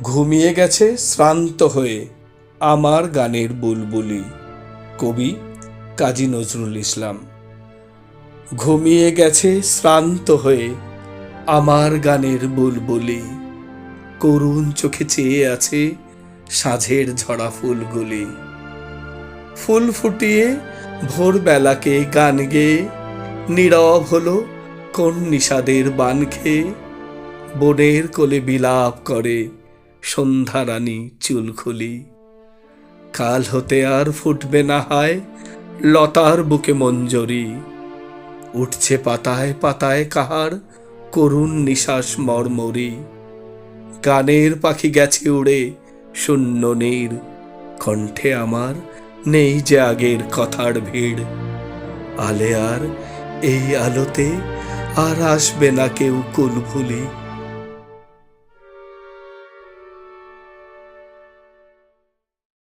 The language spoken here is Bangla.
ঘুমিয়ে গেছে শ্রান্ত হয়ে আমার গানের বুলবুলি। কবি কাজী নজরুল ইসলাম। ঘুমিয়ে গেছে শ্রান্ত হয়ে আমার গানের বুলবুলি। করুণ চোখে চেয়ে আছে সাঁঝের ঝরা ফুলগুলি। ফুল ফুটিয়ে ভোরবেলাকে গান গেয়ে নীরব হলো কোন নিষাদের বান খেয়ে। বনের কোলে বিলাপ করে সন্ধ্যারানী চুল খুলি কাল হতে আর ফুটবে না হায় লতার বুকে মঞ্জরি। উঠছে পাতায় পাতায় কাহার করুণ নিশ্বাস মর্মরি। গানের পাখি গেছে উড়ে শূন্য নীর, কণ্ঠে আমার নেই যে আগের কথার ভিড়। আলে আর এই আলোতে আর আসবে না কেউ কুল ভুলি